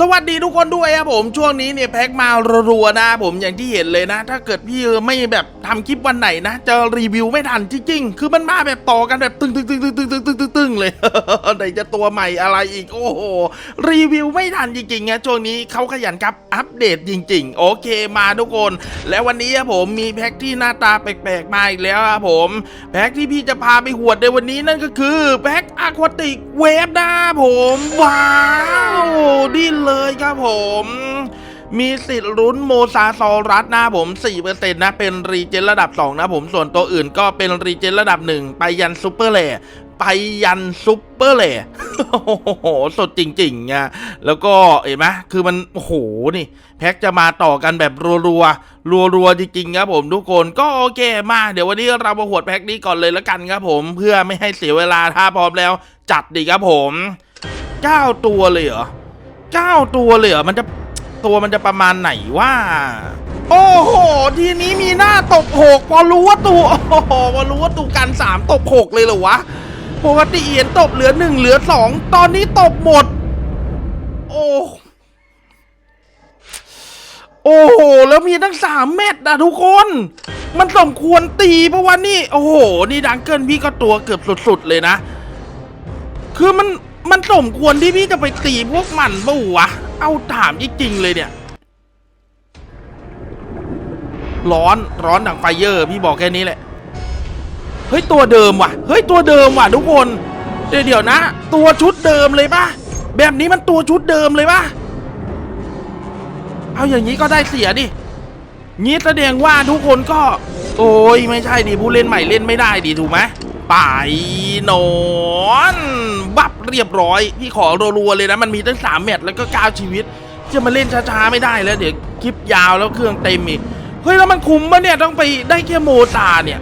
สวัสดีทุกคนด้วยครับผมช่วงนี้เนี่ยแพ็กมารัวๆนะผมอย่างที่เห็นเลยนะ ถ้าเกิดพี่เออไม่แบบทำคลิปวันไหนนะจะรีวิวไม่ทันจริงๆ คือมันมาแบบต่อกันแบบตึงตึงตึงตึงตึงตึงตึงตึงตึงเลยไหนจะตัวใหม่อะไรอีกโอ้โหรีวิวไม่ทันจริงๆนะช่วงนี้เขาขยันครับอัปเดตจริง ๆ โอเคมาทุกคน และวันนี้ครับผมมีแพ็กที่หน้าตาแปลกๆมาอีกแล้วครับผมแพ็กที่พี่จะพาไปหวดในวันนี้นั่นก็คือแพ็กอะควาติกเวฟนะผมว้าวดีเลยครับผมมีสิทธิ์ลุ้นโมซาซอรัสนะผม 4%นะ เป็นรีเจนระดับ 2 นะผม ส่วนตัวอื่นก็เป็นรีเจนระดับ 1 ไปยันซูเปอร์เลไปยันซูเปอร์เลโอ้โห สดจริงๆอะแล้วก็เห็นไหมคือมัน โอ้โห นี่ แพ็กจะมาต่อกันแบบรัวๆ รัวๆ จริงๆ ครับผมทุกคน ก็โอเคมา เดี๋ยววันนี้เรามาหวดแพ็กนี้ก่อนเลยละกันครับผม เพื่อไม่ให้เสียเวลา ถ้าพร้อมแล้ว จัดดีครับผม 9 ตัวเลยเหรอ 9ตัวเลยเหรอมันจะตัวมันจะประมาณไหนว่า โอ้โห ทีนี้มีหน้าตบหกพอรู้ว่าตัวโอ้โหพอรู้ว่าตูกันสามตบหกเลยเหรอวะปกติเห็นตบเหลือหนึ่งเหลือสองตอนนี้ตบหมด โอ้โอ้โห แล้วมีทั้งสามเม็ดนะทุกคน มันสมควรตีเพราะว่านี่ โอ้โห นี่ดังเกิลพี่ก็ตัวเกือบสุด ๆ เลยนะ คือมัน มันสมควรที่พี่จะไปตีพวกมันปะวะ เอาถามจริงๆเลยเนี่ย ร้อนร้อนดังไฟเยอร์พี่บอกแค่นี้แหละ เฮ้ยตัวเดิมว่ะ เฮ้ยตัวเดิมว่ะทุกคน เดี๋ยวเดี๋ยวนะ ตัวชุดเดิมเลยปะแบบนี้มันตัวชุดเดิมเลยปะเอาอย่างนี้ก็ได้เสียดิงี้แสดงว่าทุกคนก็ โอ้ยไม่ใช่ดิผู้เล่นใหม่เล่นไม่ได้ดิถูกไหม ไปนอนบับเรียบร้อย พี่ขอรัวๆเลยนะ มันมีตั้งสามแมตช์แล้วก็เก้าชีวิต จะมาเล่นช้าๆไม่ได้แล้ว เดี๋ยวคลิปยาวแล้วเครื่องเต็มอีก เฮ้ย แล้วมันคุ้มปะเนี่ย ต้องไปได้แค่โมตาเนี่ย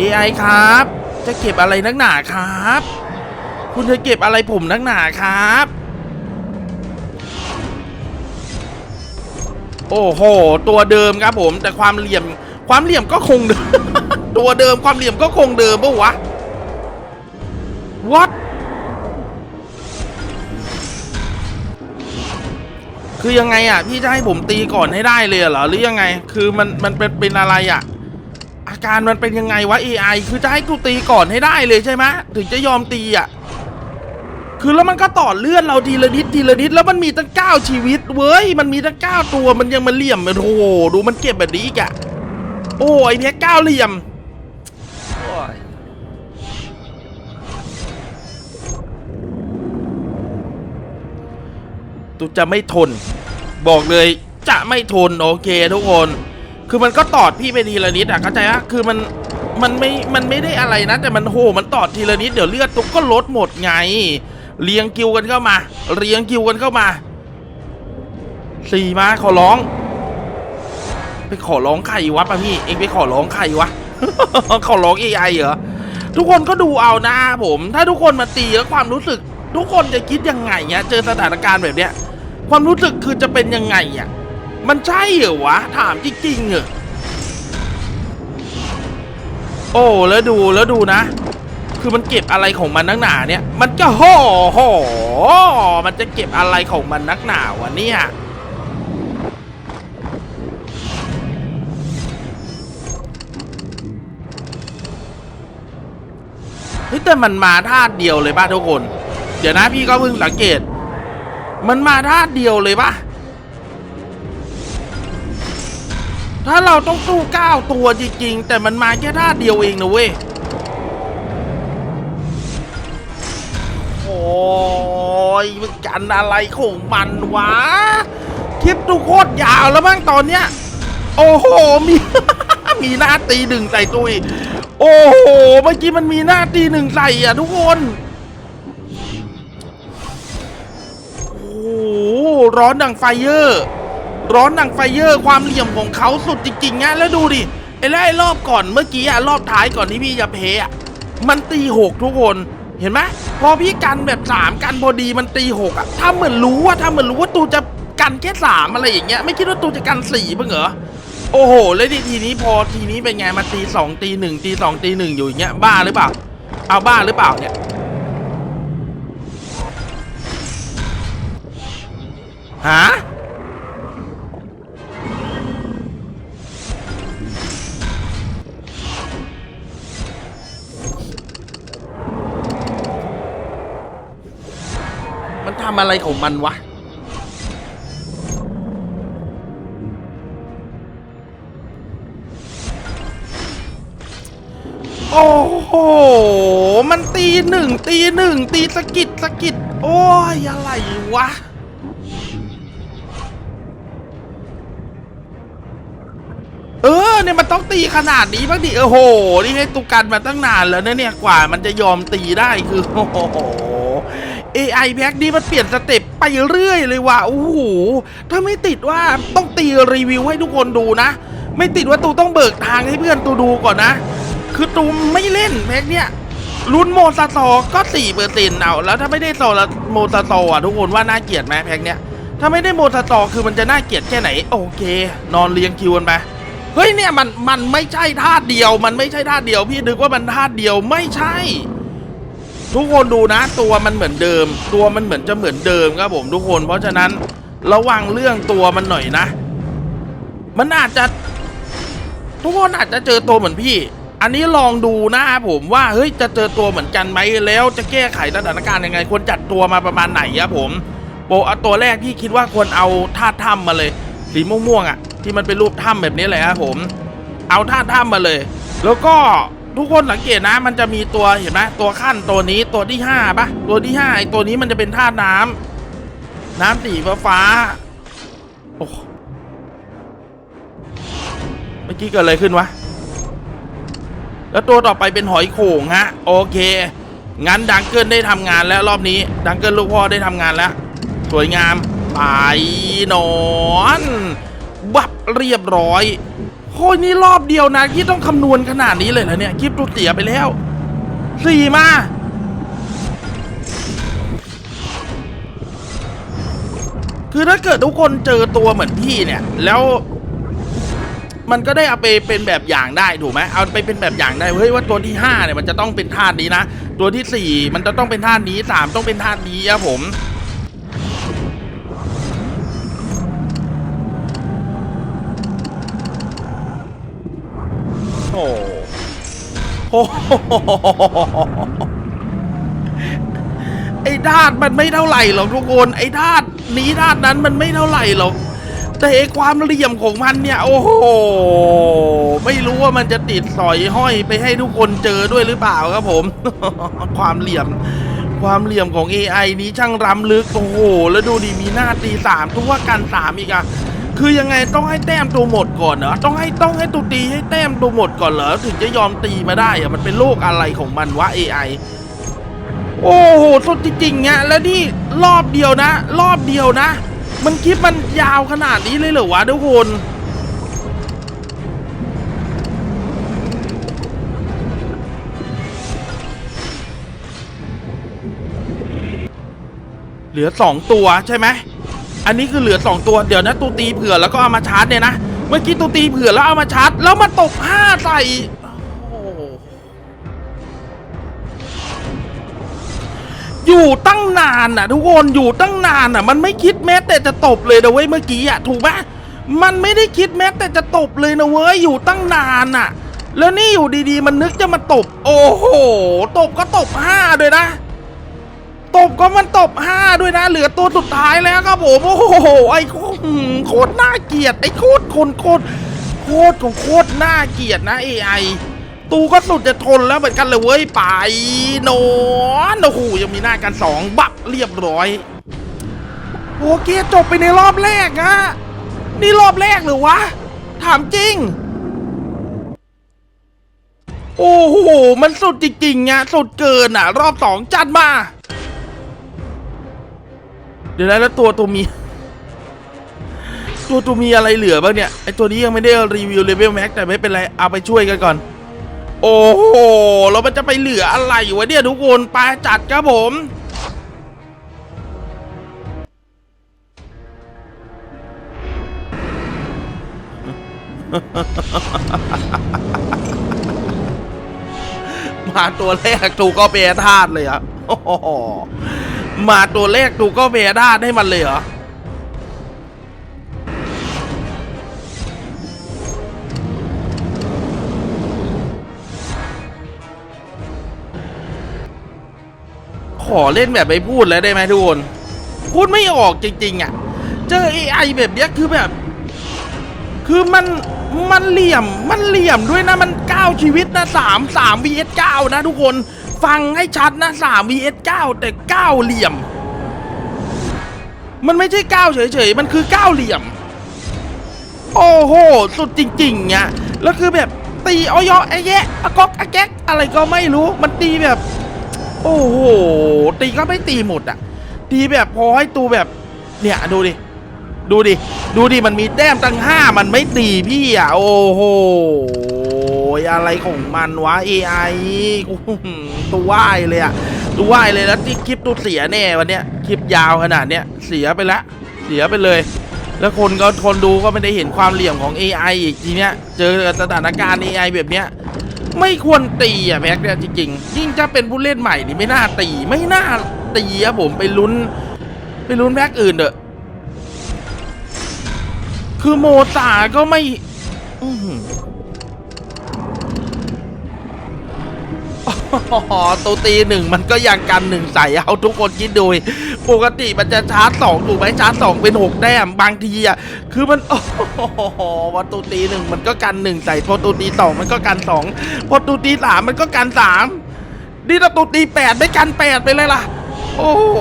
AI ครับ จะเก็บอะไรนักหนาครับ คุณจะเก็บอะไรผมนักหนาครับ โอ้โห ตัวเดิมครับผม แต่ความเหลี่ยมความเหลี่ยมก็คงเดิม ตัวเดิมความเหลี่ยมก็คงเดิมปะวะ what คือยังไงอะ พี่จะให้ผมตีก่อนให้ได้เลยเหรอ หรือยังไง คือมันมันเป็นเป็นอะไรอะ อาการมันเป็นยังไงวะ AI คือจะให้กูตีก่อนให้ได้เลยใช่ไหมถึงจะยอมตีอะ คือแล้วมันก็ต่อเลื่อนเราทีละนิดทีละนิดแล้วมันมีตั้งเก้าชีวิตเว้ยมันมีตั้งเก้าตัวมันยังมาเหลี่ยมโอ้โหดูมันเก็บแบบนี้อีกอะโอ้ยเพียเก้าเหลี่ยมตูจะไม่ทน บอกเลยจะไม่ทนโอเคทุกคน คือมันก็ตอดพี่ไปทีละนิดอะเข้าใจปะคือมันมันไม่มันไม่ได้อะไรนะ แต่มันโหมันตอดทีละนิดเดี๋ยวเลือดตุกก็ลดหมดไง เรียงคิวกันเข้ามา เรียงคิวกันเข้ามาสี่มาขอร้อง ไปขอร้องใครวะปะพี่เองไปขอร้องใครวะ ขอร้อง AI เหรอทุกคนก็ดูเอานะผม ถ้าทุกคนมาตีแล้วความรู้สึก ทุกคนจะคิดยังไงเนี่ยเจอสถานการณ์แบบเนี้ย ความรู้สึกคือจะเป็นยังไงอะมันใช่เหรอวะ ถามจริงๆเหรอโอ้แล้วดูแล้วดูนะ คือมันเก็บอะไรของมันนักหนาเนี่ย มันก็ห่อห่อมันจะเก็บอะไรของมันนักหนาวะเนี่ยเฮ้ยแต่มันมาธาเดียวเลยป่ะทุกคน เดี๋ยวนะพี่ก็เพิ่งสังเกต มันมาธาเดียวเลยป่ะถ้าเราต้องสู้เก้าตัวจริงๆแต่มันมาแค่ธาเดียวเองนะเว้ย ยมันกันอะไรของมันวะ คลิปดูโคตรยาวแล้วมั้งตอนเนี้ย โอ้โห มี มีหน้าตีหนึ่งใส่ตัวอีก โอ้โห เมื่อกี้มันมีหน้าตีหนึ่งใส่อะทุกคน โอ้โห ร้อนดังไฟเยอร์ ร้อนดังไฟเยอร์ ความเหลี่ยมของเขาสุดจริงๆนะแล้วดูดิ ไอ้แรกรอบก่อนเมื่อกี้อะรอบท้ายก่อนที่พี่จะเพอะมันตีหกทุกคน เห็นไหมพอพี่กันแบบสามกันพอดีมันตีหกอะถ้าเหมือนรู้ว่าถ้าเหมือนรู้ว่าตูจะกันแค่สามอะไรอย่างเงี้ยไม่คิดว่าตูจะกันสี่เพิ่งเหรอโอ้โหแล้วทีนี้พอทีนี้เป็นไงมาตีสองตีหนึ่งตีสองตีหนึ่งอยู่อย่างเงี้ยบ้าหรือเปล่า เอาบ้าหรือเปล่าเนี่ยฮะ ทำอะไรของมันวะ โอ้โห มันตีหนึ่งตีหนึ่งตีสะกิดสะกิด โอ้ยอะไรวะเออเนี่ยมันต้องตีขนาดนี้บ้างดิโอ้โห นี่ให้ตุกันมาตั้งนานแล้วนะเนี่ยกว่ามันจะยอมตีได้คือโอ้โห AI แพ็กนี้มันเปลี่ยนสเต็ปไปเรื่อยเลยว่ะโอ้โหถ้าไม่ติดว่าต้องตีรีวิวให้ทุกคนดูนะ ไม่ติดว่าตูต้องเบิกทางให้เพื่อนตูดูก่อนนะ คือตูไม่เล่นแพ็กเนี่ยรุ่นโมซาโตก็สี่เปอร์เซ็นต์เอาแล้วถ้าไม่ได้โซลโมซาโตอะทุกคนว่าน่าเกลียดไหมแพ็กเนี่ยถ้าไม่ได้โมซาโตคือมันจะน่าเกลียดแค่ไหน โอเค นอนเรียงคิวกันไปเฮ้ยเนี่ยมันมันไม่ใช่ธาเดียว มันไม่ใช่ธาเดียวพี่นึกว่ามันธาเดียวไม่ใช่ ทุกคนดูนะ ตัวมันเหมือนเดิม ตัวมันเหมือนจะเหมือนเดิมครับผมทุกคน เพราะฉะนั้นระวังเรื่องตัวมันหน่อยนะ มันอาจจะ ทุกคนอาจจะเจอตัวเหมือนพี่ อันนี้ลองดูนะครับผมว่าเฮ้ยจะเจอตัวเหมือนกันไหมแล้วจะแก้ไขสถานการณ์ยังไงควรจัดตัวมาประมาณไหนครับผมโปเอาตัวแรกพี่คิดว่าควรเอาธาถ้ำมาเลย สีม่วงๆอะ ที่มันเป็นรูปถ้ำแบบนี้เลยครับผม เอาธาถ้ำมาเลย แล้วก็ ทุกคนสังเกตนะ มันจะมีตัวเห็นไหมตัวขั้นตัวนี้ตัวที่ห้าปะตัวที่ห้าไอตัวนี้มันจะเป็นธาตุน้ำน้ำสีฟ้าฟาโอ้เมื่อกี้เกิดอะไรขึ้นวะ แล้วตัวต่อไปเป็นหอยโข่งฮะ โอเค งั้นดังเกิลได้ทำงานแล้วรอบนี้ ดังเกิลลูกพ่อได้ทำงานแล้ว สวยงามไปนอน บับเรียบร้อย โอ้ยนี่รอบเดียวนะที่ต้องคำนวณขนาดนี้เลยเหรอเนี่ยคลิปตัวเสียไปแล้วสี่มาคือถ้าเกิดทุกคนเจอตัวเหมือนพี่เนี่ย แล้ว มันก็ได้เอาไปเป็นแบบอย่างได้ถูกไหมเอาไปเป็นแบบอย่างได้เฮ้ยว่าตัวที่ห้าเนี่ยมันจะต้องเป็นธานี้นะตัวที่สี่มันจะต้องเป็นธาตุนี้สามต้องเป็นธานี้ครับผม ไอ้ธาตุมันไม่เท่าไหร่หรอกทุกคน ไอ้ธาตุนี้ธาตุนั้นมันไม่เท่าไหร่หรอกแต่ไอ้ความเหลี่ยมของมันเนี่ย โอ้โหไม่รู้ว่ามันจะติดสอยห้อยไปให้ทุกคนเจอด้วยหรือเปล่าครับผม ความเหลี่ยม ความเหลี่ยมของ AI นี้ช่างรำลึกโอ้โห แล้วดูดิมีหน้าตีสามทุกว่ากันสามอีกอะ คือยังไงต้องให้แต้มตัวหมดก่อนเหรอต้องให้ต้องให้ตัวตีให้แต้มตัวหมดก่อนเหรอถึงจะยอมตีมาได้อะมันเป็นโลกอะไรของมันวะ AI โอ้โหสดจริงๆเนี่ยแล้วนี่รอบเดียวนะ รอบเดียวนะ มันคลิปมันยาวขนาดนี้เลยเหรอวะทุกคนเหลือสองตัวใช่ไหม อันนี้คือเหลือสองตัวเดี๋ยวนะตูตีเผื่อแล้วก็เอามาชาร์จเนี่ยนะ เมื่อกี้ตูตีเผื่อแล้วเอามาชาร์จแล้วมาตกห้าใส่โอ้โหอยู่ตั้งนานน่ะ ทุกคนอยู่ตั้งนานน่ะ มันไม่คิดแม้แต่จะตบเลยนะเว้ยเมื่อกี้อะถูกไหมมันไม่ได้คิดแม้แต่จะตบเลยนะเว้ยอยู่ตั้งนานน่ะ แล้วนี่อยู่ดีๆ มันนึกจะมาตบ โอ้โห ตบก็ตบห้าด้วยนะ ตบก็มันตบห้าด้วยนะ เหลือตัวสุดท้ายแล้วครับผมโอ้โหไอ้โคตรน่าเกลียดไอ้โคตรคนโคตรโคตรของโคตรน่าเกลียดนะ AI ตูก็สุดจะทนแล้วเหมือนกันเลยเว้ยไปนอนโอ้โหยังมีหน้ากันสองบับเรียบร้อยโอเคจบไปในรอบแรกอะนี่รอบแรกหรือวะ ถามจริง โอ้โห มันสุดจริงๆอะสุดเกินอะรอบสองจัดมา เดี๋ยวนะแล้วตัวตัวมี ตัวตัวมีอะไรเหลือบ้างเนี่ยไอตัวนี้ยังไม่ได้รีวิวเลเวลแม็กแต่ไม่เป็นไรเอาไปช่วยกันก่อน โอ้โหแล้วมันจะไปเหลืออะไรวะเนี่ยทุกคนไปจัดครับผมมาตัวแรกตูกก็เปรธาตุเลยอะโอ้โห มาตัวเลขดูก็เบด้าได้มันเลยเหรอ ขอเล่นแบบไม่พูดแล้วได้ไหมทุกคน พูดไม่ออกจริง ๆ อะ เจอไอแบบเนี้ยคือแบบ คือมันมันเหลี่ยมมันเหลี่ยมด้วยนะมันเก้าชีวิตนะสามสามวีเอสเก้านะทุกคน ฟังให้ชัดนะสาม vs เก้าแต่เก้าเหลี่ยม มันไม่ใช่เก้าเฉยๆ มันคือเก้าเหลี่ยม โอ้โห สุดจริงๆอะแล้วคือแบบตีอ้อยอไอ้แยะอะก๊อกอะแก๊กอะไรก็ไม่รู้มันตีแบบ โอ้โห ตีก็ไม่ตีหมดอะ ตีแบบพอให้ตูแบบ เนี่ยดูดิ ดูดิ ดูดิ มันมีแต้มตั้งห้ามันไม่ตีพี่อะ โอ้โห อะไรของมันวะ AI ตัวไหวายเลยอะตัวไหวายเลยแล้วที่คลิปตูเสียแน่วันเนี้ยคลิปยาวขนาดเนี้ยเสียไปละเสียไปเลย แล้วคนก็คนดูก็ไม่ได้เห็นความเหลี่ยมของ AI อีกทีเนี้ยเจอสถานการณ์ AI แบบเนี้ยไม่ควรตีอะแม็กเนี่ยจริงๆยิ่งจะเป็นผู้เล่นใหม่นี่ไม่น่าตีไม่น่าตีอะผมไปลุ้น ไปลุ้นแพ็กอื่นเถอะคือโมตาก็ไม่ ตัวตีหนึ่งมันก็ยังกันหนึ่งใส่เอาทุกคนคิดดูปกติมันจะชาร์จสองถูกไหมชาร์จสองเป็นหกแต้มบางทีอะคือมันโอ้โหวันตัวตีหนึ่งมันก็กันหนึ่งใส่พอตัวตีสองมันก็กันสองพอตัวตีสามมันก็กันสามนี่ถ้าตัวตีแปดไม่กันแปดไปเลยล่ะ โอ้โห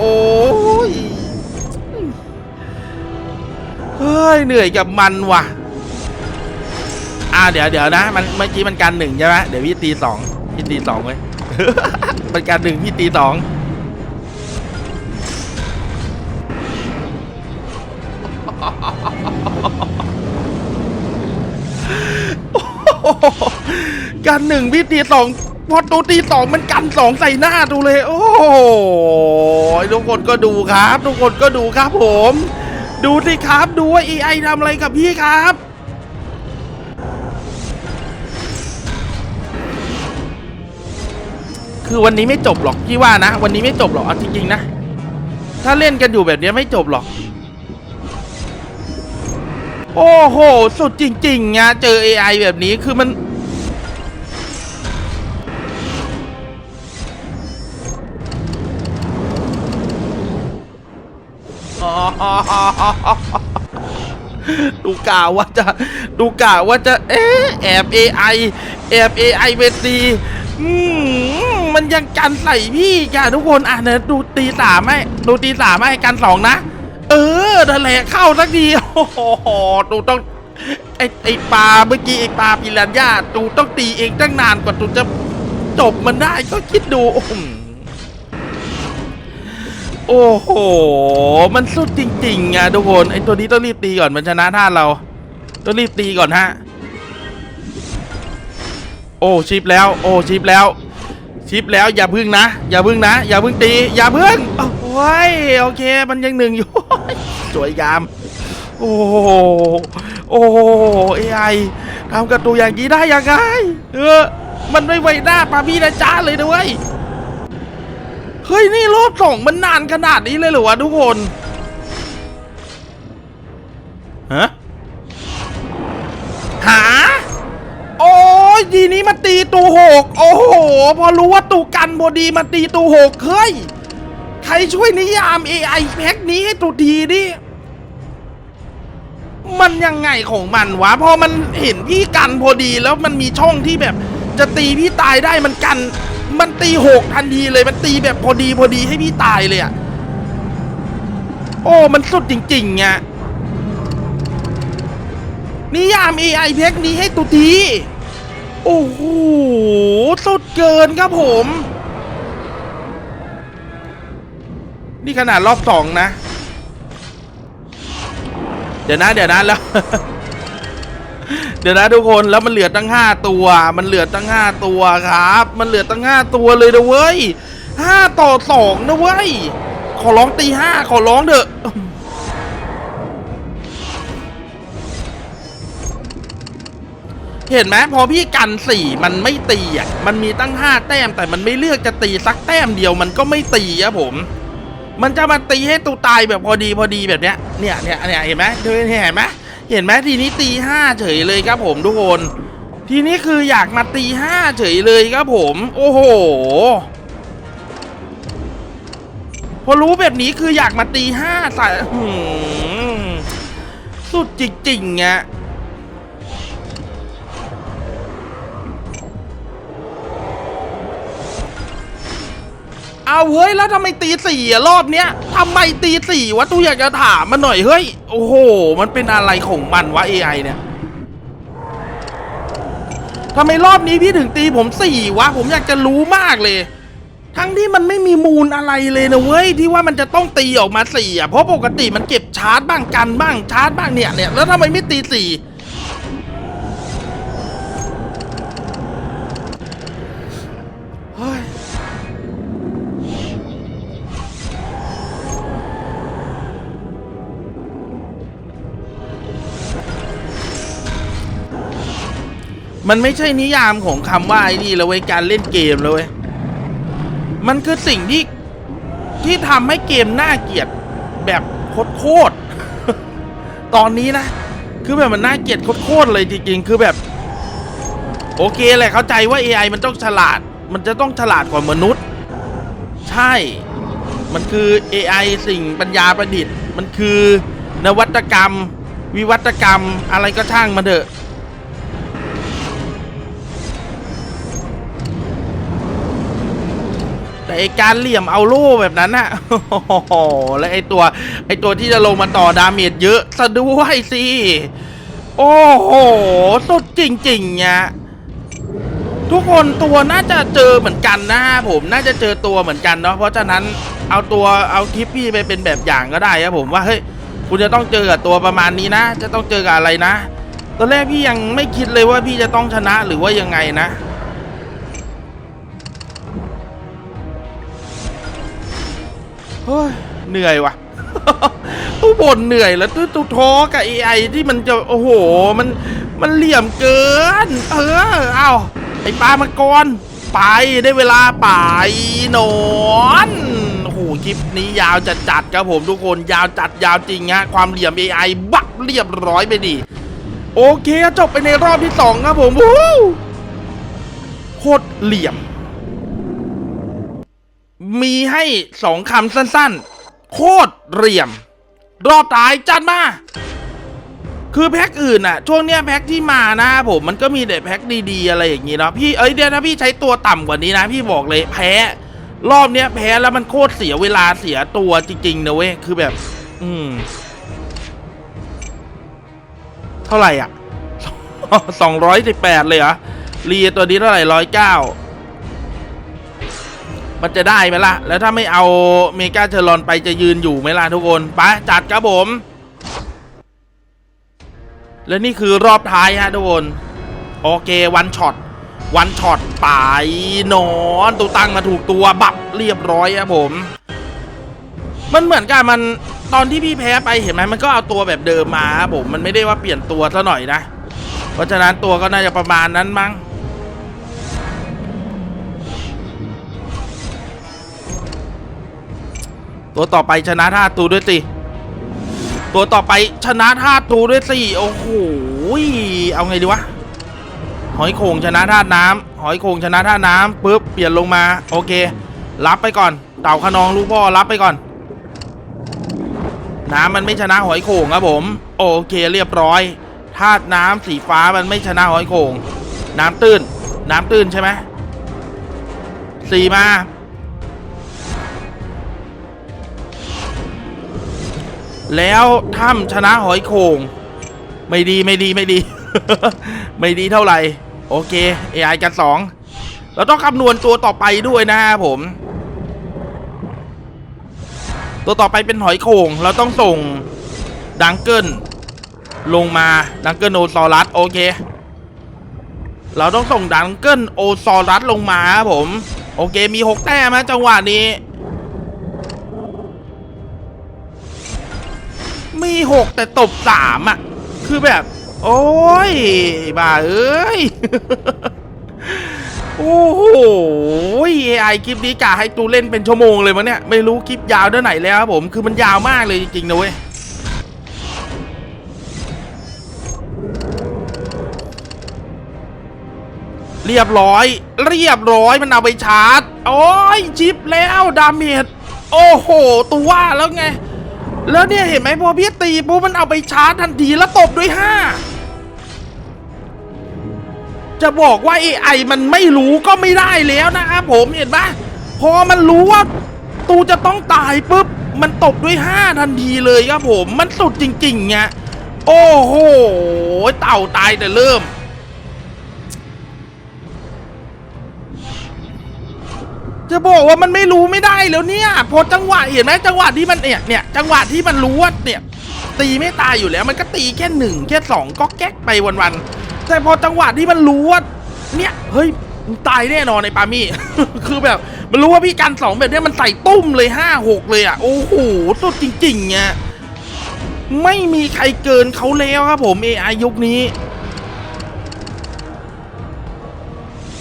เฮ้ยเหนื่อยกับมันว่ะอ่าเดี๋ยวเดี๋ยวนะมันเมื่อกี้มันการหนึ่งใช่ไหมเดี๋ยวพี่ตีสองพี่ตีสองไว้ มันการหนึ่งพี่ตีสองการหนึ่งพี่ตีสองพอตูตีสองมันกันสองใส่หน้าดูเลย โอ้โหทุกคนก็ดูครับ ทุกคนก็ดูครับผม ดูสิครับดูว่า AI ทำอะไรกับพี่ครับ คือวันนี้ไม่จบหรอกพี่ว่านะ วันนี้ไม่จบหรอกเอาจริงๆนะ ถ้าเล่นกันอยู่แบบนี้ไม่จบหรอก โอ้โห สุดจริงๆอะเจอ AI แบบนี้คือมันดูกล่าว่าจะดูกล่าวว่าจะ เอ๊ะแอบ AI แอบ AI เวทีอืม มันยังกันใส่พี่กันทุกคนอะเนี่ยดูตีสามให้ดูตีสามให้กันสองนะ เออนั่นแหลเข้าสักทีโอ้โหดูต้องไอไอปลาเมื่อกี้ไอปลาปิรันย่าตูต้องตีเองตั้งนานกว่าตูจะจบมันได้ก็คิดดูโอ้โหโอ้โห มันสุดจริงๆอะทุกคนไอตัวนี้ต้องรีบตีก่อนมันชนะท่าเรา ต้องรีบตีก่อนฮะ โอ้ชิปแล้ว โอ้ชิปแล้ว ชิปแล้วอย่าพึ่งนะ อย่าพึ่งนะ อย่าพึ่งตี อย่าพึ่งโอ้ยโอเค มันยังหนึ่งอยู่สวยงาม โอ้โหโอ้โหเอไอทำกับตัวอย่างนี้ได้ยังไงเออมันไม่ไวหน้าปาพี่นะจ้าเลยนะเว้ยเฮ้ยนี่รอบสองมันนานขนาดนี้เลยเหรอวะทุกคนฮะหา ทีนี้มาตีตูหกโอ้โห พอรู้ว่าตูกันพอดีมาตีตูหกเฮ้ย ใครช่วยนิยาม AI แพ็กนี้ให้ตูดีดิมันยังไงของมันวะ พอมันเห็นพี่กันพอดีแล้วมันมีช่องที่แบบ จะตีพี่ตายได้มันกัน มันตีหกทันทีเลยมันตีแบบพอดีพอดีให้พี่ตายเลยอะโอ้ มันสุดจริงๆอะนิยาม AI แพ็กนี้ให้ตุที โอ้โห สุดเกินครับผม นี่ขนาดรอบสองนะ เดี๋ยวนะ เดี๋ยวนะแล้ว เดี๋ยวนะทุกคนแล้วมันเหลือตั้งห้าตัว มันเหลือตั้งห้าตัวครับ มันเหลือตั้งห้าตัวเลยนะเว้ยห้าต่อสองนะเว้ย ขอร้องตีห้าขอร้องเถอะ เห็นไหมพอพี่กันสี่มันไม่ตีอะมันมีตั้งห้าแต้มแต่มันไม่เลือกจะตีสักแต้มเดียวมันก็ไม่ตีอะผม มันจะมาตีให้ตูตายแบบพอดีพอดีแบบเนี้ยเนี่ยเนี่ยเนี่ยเห็นไหมเธอเห็นไหมเห็นไหมทีนี้ตีห้าเฉยเลยครับผมทุกคน ทีนี้คืออยากมาตีห้าเฉยเลยครับผม โอ้โหพอรู้แบบนี้คืออยากมาตีห้าใส่สุดจริงๆอะ เอาเฮ้ยแล้วทำไมตีสี่อะรอบเนี้ยทำไมตีสี่วะตู้อยากจะถามมันหน่อยเฮ้ยโอ้โห มันเป็นอะไรของมันวะ AI เนี่ยทำไมรอบนี้พี่ถึงตีผมสี่วะ ผมอยากจะรู้มากเลย ทั้งที่มันไม่มีมูลอะไรเลยนะเว้ยที่ว่ามันจะต้องตีออกมาสี่อะเพราะปกติมันเก็บชาร์จบ้างกันบ้างชาร์จบ้างเนี่ยเนี่ยแล้วทำไมไม่ตีสี่ มันไม่ใช่นิยามของคำว่าไอ้นี่แล้วเว้ยการเล่นเกมแล้วเว้ยมันคือสิ่งที่ที่ทำให้เกมน่าเกลียดแบบโคตรตอนนี้นะ คือแบบมันน่าเกลียดโคตรเลยจริงๆ คือแบบ โอเคแหละเข้าใจว่า AI มันต้องฉลาด มันจะต้องฉลาดกว่ามนุษย์ ใช่ มันคือ AI สิ่งปัญญาประดิษฐ์ มันคือนวัตกรรม วิวัตกรรมอะไรก็ช่างมันเถอะ แต่ไอการเหลี่ยมเอาโล่แบบนั้นน่ะโอ้โหแล้วไอตัวไอตัวที่จะลงมาต่อดาเมจเยอะซะด้วยสิโอ้โหสุดจริงๆเนี่ยทุกคนตัวน่าจะเจอเหมือนกันนะผมน่าจะเจอตัวเหมือนกันเนาะเพราะฉะนั้นเอาตัวเอาคลิปพี่ไปเป็นแบบอย่างก็ได้ครับผมว่าเฮ้ยคุณจะต้องเจอกับตัวประมาณนี้นะ จะต้องเจอกับอะไรนะ ตอนแรกพี่ยังไม่คิดเลยว่าพี่จะต้องชนะหรือว่ายังไงนะ เฮ้ยเหนื่อยว่ะตู้บ่นเหนื่อยแล้วตู้ตู้ท้อกับ AI ที่มันจะโอ้โหมันมันเหลี่ยมเกิน เออเอาไอปลามังกรไปได้เวลาไปนอนโอ้โหคลิปนี้ยาวจัดจัดๆครับผมทุกคนยาวจัดยาวจริงฮะความเหลี่ยม AI บักเรียบร้อยไปดิโอเคจบไปในรอบที่สองครับผมวู้โคตรเหลี่ยม มีให้สองคำสั้นๆ โคตรเหลี่ยม รอบท้ายจัดมา คือแพ็คอื่นอะช่วงเนี้ยแพ็คที่มานะผมมันก็มีแต่แพ็คดีๆ อะไรอย่างงี้เนาะพี่เอ้ยเดี๋ยวถ้าพี่ใช้ตัวต่ำกว่านี้นะ พี่บอกเลยแพ้ รอบเนี้ยแพ้แล้วมันโคตรเสียเวลาเสียตัวจริงๆนะเว้ยคือแบบ อืม เท่าไหร่อะสองร้อยสิบแปดเลยเหรอรีตัวนี้เท่าไหร่ร้อยเก้า มันจะได้ไหมล่ะ แล้วถ้าไม่เอาเมกาเชอรอนไปจะยืนอยู่ไหมล่ะทุกคนไปจัดครับผม และนี่คือรอบท้ายฮะทุกคน โอเควันช็อตวันช็อตไปนอนตัวตั้งมาถูกตัวบับเรียบร้อยครับผม มันเหมือนกับมันตอนที่พี่แพ้ไปเห็นไหมมันก็เอาตัวแบบเดิมมาครับผมมันไม่ได้ว่าเปลี่ยนตัวซะหน่อยนะ เพราะฉะนั้นตัวก็น่าจะประมาณนั้นมั้ง ตัวต่อไปชนะท่าตูด้วยสิตัวต่อไปชนะท่าตูด้วยสิโอ้โหเอาไงดีวะหอยโข่งชนะท่าน้ำหอยโข่งชนะท่าน้ำปุ๊บเปลี่ยนลงมาโอเค รับไปก่อน เต่าขนองลูกพ่อรับไปก่อน น้ำมันไม่ชนะหอยโข่งครับผม โอเคเรียบร้อยธาตุน้ำสีฟ้ามันไม่ชนะหอยโข่งน้ำตื้น น้ำตื้นใช่ไหมสีมา แล้วถ้ำชนะหอยโข่งไม่ดีไม่ดีไม่ดี ไม่ดีเท่าไหร่ โอเค AI กันสองเราต้องคำนวณตัวต่อไปด้วยนะครับผม ตัวต่อไปเป็นหอยโข่งเราต้องส่งดังเกิลลงมาดังเกิลโอซอรัสโอเค เราต้องส่งดังเกิลโอซอรัสลงมาครับผม โอเคมีหกแต้มนะจังหวะนี้ มีหกแต่ตบสามอะ คือแบบ โอ้ยบ้าเอ้ย โอ้โห AI คลิปนี้กะให้ตูเล่นเป็นชั่วโมงเลยมั้งเนี่ย ไม่รู้คลิปยาวเท่าไหนแล้วครับผม คือมันยาวมากเลยจริงๆนะเว้ยเรียบร้อย เรียบร้อยมันเอาไปชาร์จ โอ้ยชิปแล้ว ดาเมจ โอ้โห ตัวว่าแล้วไง แล้วเนี่ยเห็นไหมพอพี่ตีปุ๊บมันเอาไปชาร์จทันทีแล้วตบด้วยห้าจะบอกว่า AI มันไม่รู้ก็ไม่ได้แล้วนะครับผมเห็นปะพอมันรู้ว่าตูจะต้องตายปุ๊บ มันตบด้วยห้าทันทีเลยครับผม มันสุดจริงๆไงโอ้โห เต่าตายแต่เริ่ม จะบอกว่ามันไม่รู้ไม่ได้แล้วเนี่ยพอจังหวะเห็นไหมจังหวะที่มันเนี่ยเนี่ยจังหวะที่มันรู้ว่าเนี่ย ตีไม่ตายอยู่แล้ว มันก็ตีแค่หนึ่งแค่สองก็แก๊กไปวันๆแต่พอจังหวะที่มันรู้ว่าเนี่ยเฮ้ยตายแน่นอนในปามี่ คือแบบมันรู้ว่าพี่กันสองแบบเนี้ยมันใส่ตุ้มเลยห้าหกเลยอะโอ้โหสุดจริงๆไงไม่มีใครเกินเขาแล้วครับผม AI ยุคนี้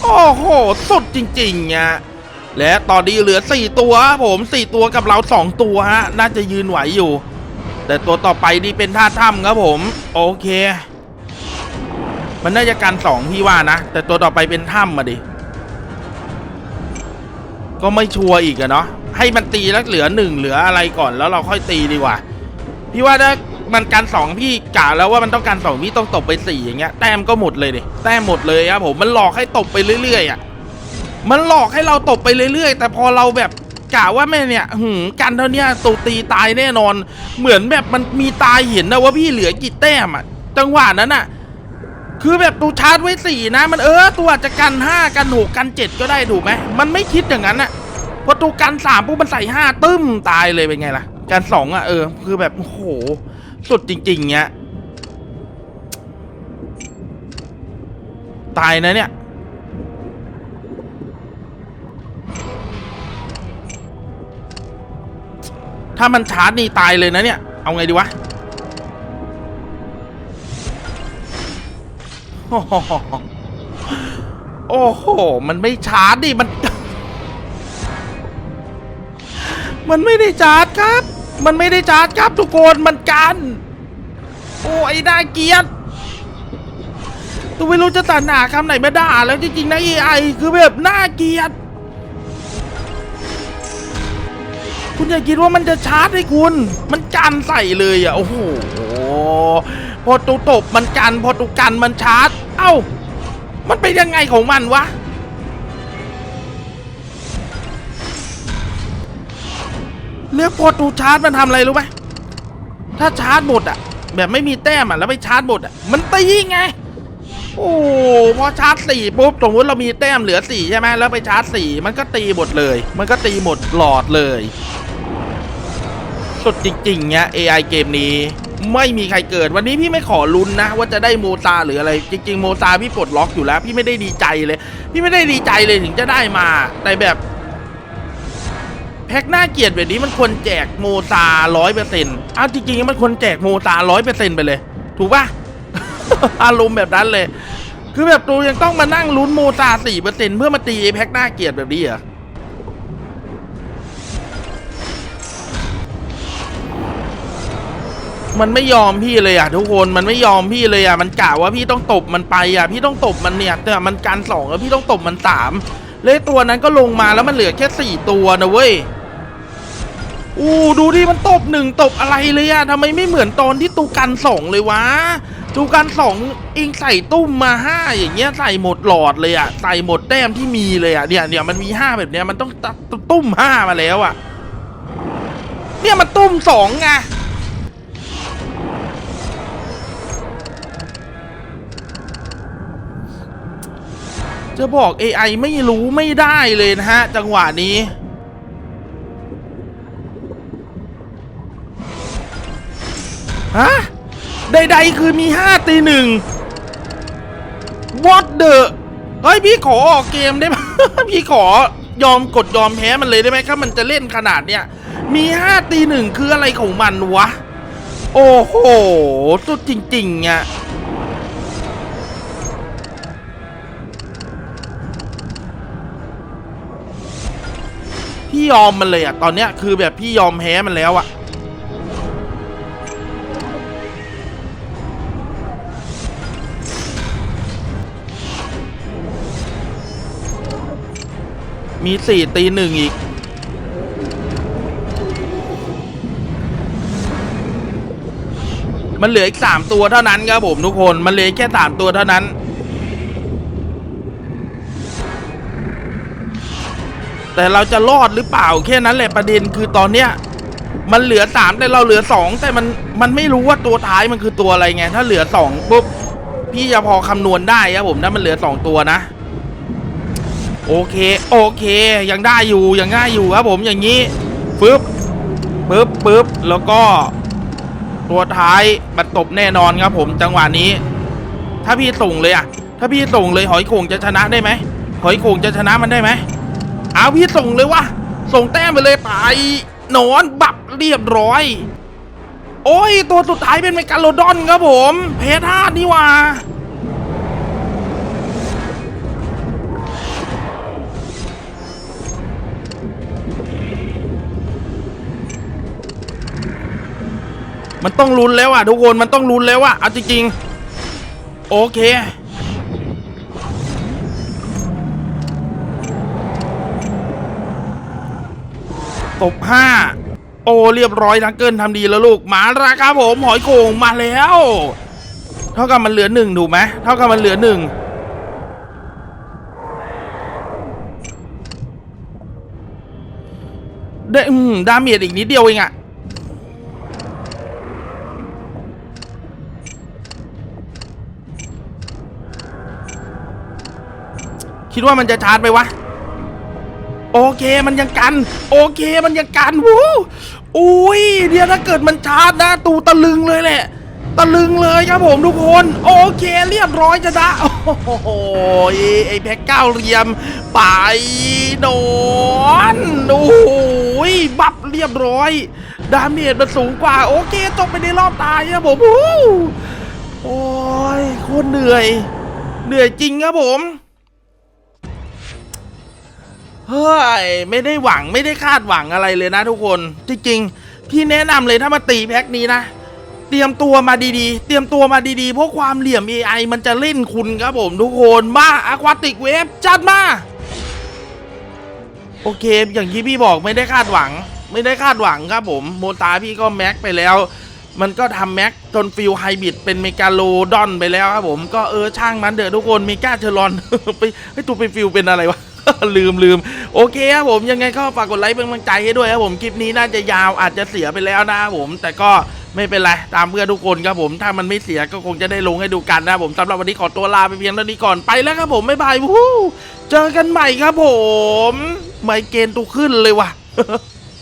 โอ้โห สุดจริงๆไง และตอนนี้เหลือ 4 ตัวผม 4 ตัวกับเรา 2 ตัวฮะ น่าจะยืนไหวอยู่ แต่ตัวต่อไปนี่เป็นท่าถ้ำครับผม โอเค มันน่าจะกันสองพี่ว่านะ แต่ตัวต่อไปเป็นถ้ำมาดิ ก็ไม่ชัวร์อีกอะเนาะ ให้มันตีแล้วเหลือหนึ่งเหลืออะไรก่อนแล้วเราค่อยตีดีกว่า พี่ว่าถ้ามันกันสองพี่กะแล้วว่ามันต้องการสองพี่ต้องตบไปสี่อย่างเงี้ย แต้มก็หมดเลยดิ แต้มหมดเลยครับผม มันหลอกให้ตบไปเรื่อยๆอะ มันหลอกให้เราตบไปเรื่อยๆ แต่พอเราแบบกะว่าแม่เนี่ยหืมกันเท่านี้ตูตีตายแน่นอน เหมือนแบบมันมีตายเห็นนะว่าพี่เหลือกี่แต้มอะจังหวะนั้นอะคือแบบตูชาร์จไว้สี่นะมันเออตัวจะกันห้ากันหกกันเจ็ดก็ได้ถูกไหมมันไม่คิดอย่างนั้นอะพอตูกันสามปุ๊บมันใส่ห้าตึ้มตายเลยเป็นไงล่ะกันสองอะเออ คือแบบโอ้โหสุดจริง ๆเงี้ย ตายนะเนี่ย ถ้ามันชาร์จนี่ตายเลยนะเนี่ย เอาไงดีวะโอ้โหโอ้โห มันไม่ชาร์จดิ มัน มันไม่ได้ชาร์จครับ มันไม่ได้ชาร์จครับทุกคน มันกัน โอ้ไอ้น่าเกียดตัวไม่รู้จะตัดหนาคำไหนไมาด่าแล้วจริงๆนะ AI คือแบบน่าเกียด คุณอย่าคิดว่ามันจะชาร์จให้คุณ มันกันใส่เลยอะ โอ้โห พอตุตบมันกัน พอตุกันมันชาร์จ เอ้า มันเป็นยังไงของมันวะ เลือกพอตูชาร์จมันทำอะไรรู้ไหมถ้าชาร์จหมดอะ แบบไม่มีแต้มอะ แล้วไปชาร์จหมดอะ มันตีไงโอ้พอชาร์จสี่ปุ๊บสมมติเรามีแต้มเหลือสี่ใช่ไหมแล้วไปชาร์จสี่มันก็ตีหมดเลย มันก็ตีหมดหลอดเลย สุดจริงๆเนี่ย AI เกมนี้ ไม่มีใครเกิด วันนี้พี่ไม่ขอลุ้นนะ ว่าจะได้โมซาหรืออะไร จริง ๆ โมซาพี่ปลดล็อกอยู่แล้ว พี่ไม่ได้ดีใจเลย พี่ไม่ได้ดีใจเลยถึงจะได้มาแต่แบบ แพ็คหน้าเกียดแบบนี้มันควรแจกโมซาร้อยเปอร์เซ็นต์เอาจริงๆมันควรแจกโมซาร้อยเปอร์เซ็นต์ไปเลย ถูกปะอารมณ์แบบนั้นเลย คือแบบตัวยังต้องมานั่งลุ้นโมซาสี่เปอร์เซ็นต์เพื่อมาตีแพ็คหน้าเกียดแบบนี้เหรอ มันไม่ยอมพี่เลยอะทุกคนมันไม่ยอมพี่เลยอะมันกะว่าพี่ต้องตบมันไปอะพี่ต้องตบมันเนี่ยแต่มันการสองแล้วพี่ต้องตบมันสามเลยตัวนั้นก็ลงมาแล้วมันเหลือแค่สี่ตัวนะเว้ยอู้ดูดิมันตบหนึ่งตบอะไรเลยอะทำไมไม่เหมือนตอนที่ตูกันสองเลยวะตูกันสองอิงใส่ตุ้มมาห้าอย่างเงี้ยใส่หมดหลอดเลยอะใส่หมดแต้มที่มีเลยอะเนี่ยเนี่ยมันมีห้าแบบเนี้ยมันต้องตตุ้มห้ามาแล้วอะเนี่ยมันตุ้มสองไง จะบอก AI ไม่รู้ไม่ได้เลยนะฮะ จังหวะนี้ ฮะ ใดๆคือมี 5 ตีหนึ่ง What the เฮ้ย พี่ขอออกเกมได้ไหมพี่ขอยอมกดยอมแพ้มันเลยได้ไหมครับมันจะเล่นขนาดเนี้ย มี 5 ตีหนึ่งคืออะไรของมันวะ โอ้โห สุดจริงๆอะ พี่ยอมมันเลยอะตอนเนี้ยคือแบบพี่ยอมแพ้มันแล้วอะมีสี่ตีหนึ่งอีก มันเหลืออีกสามตัวเท่านั้นครับผมทุกคน มันเหลือแค่สามตัวเท่านั้น แต่เราจะรอดหรือเปล่าแค่นั้นแหละประเด็นคือตอนเนี้ยมันเหลือสามแต่เราเหลือสองแต่มันมันไม่รู้ว่าตัวท้ายมันคือตัวอะไรไง ถ้าเหลือสองปุ๊บพี่จะพอคำนวณได้ครับผมถ้ามันเหลือสองตัวนะ โอเค โอเค ยังได้อยู่ยังได้อยู่ครับผมอย่างนี้ปึ๊บปึ๊บปึ๊บแล้วก็ ตัวท้ายมันตบแน่นอนครับผมจังหวะนี้ ถ้าพี่ส่งเลยอะถ้าพี่ส่งเลยหอยโข่งจะชนะได้ไหมหอยโข่งจะชนะมันได้ไหม อาพี่ส่งเลยวะส่งแต้มไปเลยไปนอนบับเรียบร้อย โอ้ย ตัวสุดท้ายเป็นเมกาโลดอนครับผม เพทานี่ว่ามันต้องลุ้นแล้วอะทุกคนมันต้องลุ้นแล้วอะเอาจริงๆโอเค ตบห้าโอ้เรียบร้อยทักเกิลทำดีแล้วลูกมาแล้วครับผมหอยโขงมาแล้ว เท่ากับมันเหลือหนึ่งถูกไหมเท่ากับมันเหลือหนึ่งได้อืมดาเมจอีกนิดเดียวเองอะคิดว่ามันจะชาร์จไปวะ โอเคมันยังกัน โอเคมันยังกันวู้อุ้ยเดี๋ยวถ้าเกิดมันชาร์จนะตูตะลึงเลยแหละ ตะลึงเลยครับผมทุกคน โอเคเรียบร้อยจะได้โอ้โหไอแพ็กเก้าเหลี่ยมไปโดนโอ้โหบับเรียบร้อย ดาเมจมันสูงกว่า โอเคจบไปในรอบตายครับผมโอ้ยโคตรเหนื่อย เหนื่อยจริงครับผม เฮ้ยไม่ได้หวังไม่ได้คาดหวังอะไรเลยนะทุกคนจริงๆพี่แนะนำเลยถ้ามาตีแพ็คนี้นะ เตรียมตัวมาดีๆ เตรียมตัวมาดีๆ เพราะความเหลี่ยม AI มันจะเล่นคุณครับผมทุกคนมาอะควาติกเวฟจัดมา โอเค อย่างที่พี่บอกไม่ได้คาดหวัง ไม่ได้คาดหวังครับผม โมตาพี่ก็แม็กไปแล้ว มันก็ทำแม็กจนฟิลไฮบริดเป็นเมกาโลดอนไปแล้วครับผมก็เออช่างมันเถอะทุกคนเมกาเชอรอนไปไอ้ตัวไปฟิลเป็นอะไรวะ ลืมลืมโอเคครับผมยังไงก็ฝากกดไลค์เป็นกำลังใจให้ด้วยครับผมคลิปนี้น่าจะยาวอาจจะเสียไปแล้วนะผม แต่ก็ไม่เป็นไร ตามเพื่อนทุกคนครับผม ถ้ามันไม่เสียก็คงจะได้ลงให้ดูกันนะผมสำหรับวันนี้ขอตัวลาไปเพียงเท่านี้ก่อนไปแล้วครับผมบ๊ายบายวู้เจอกันใหม่ครับผม ไมเกรนตูขึ้นเลยว่ะ